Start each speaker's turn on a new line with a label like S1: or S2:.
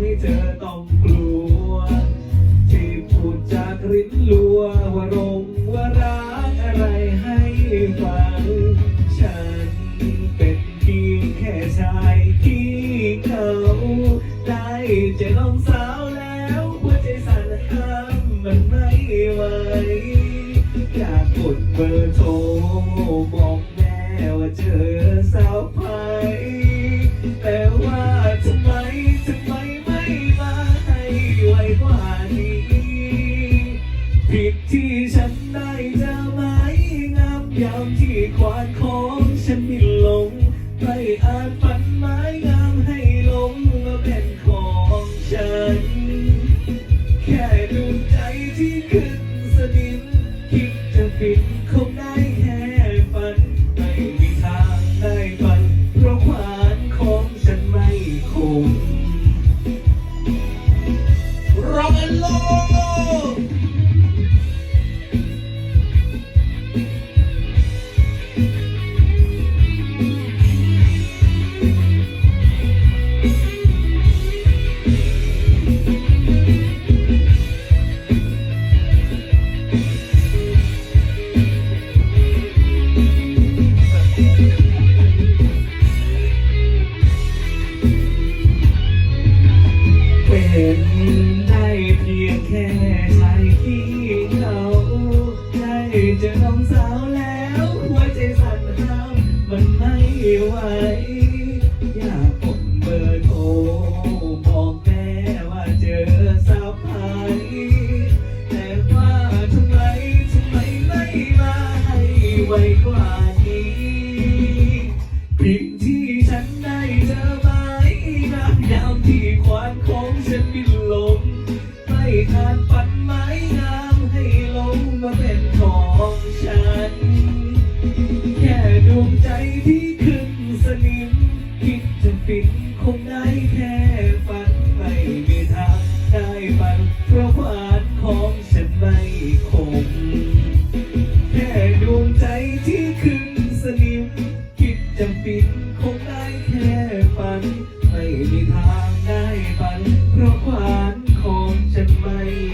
S1: ให้เธอต้องกลัว ที่พูดจากริ้นลัวว่ารงว่ารักอะไรให้ฟัง ฉันเป็นเพียงแค่ชายที่เขาได้จอน้องสาวแล้วหัวใจสั่นห้ามมันไม่ไหวอยากกดเบอร์โทรบอกแม่ว่าเจอสาว ผิดที่ฉันได้เจอไหมงามยามที่ควานของฉันไม่ลงไม่อาจฝันไม้งา เป็นได้ พียงแค่ชายที่เขาได้เจอน้องสาวแล้วหัวใจสั่นห้ามมันไม่ไหวอยากกดเบอร์โทรบอกแม่ว่าเจอสาวไยแต่ว่าทำไมทำไมไม่มาให้ไวกว่านี้ผิดที่ฉันได้เจอไหมน้ำยามที่ควานของฉันม่อาจ มาเป็นของฉัน แค่ดวงใจที่ขึ้นสนิมคิดจะปิดคงได้แค่ฝันไม่มีทางได้มันเพราะความของฉันไม่คง แค่ดวงใจที่ขึ้นสนิมคิดจะปิดคงได้แค่ฝันไม่มีทางได้ฝันเพราะความของฉันไม่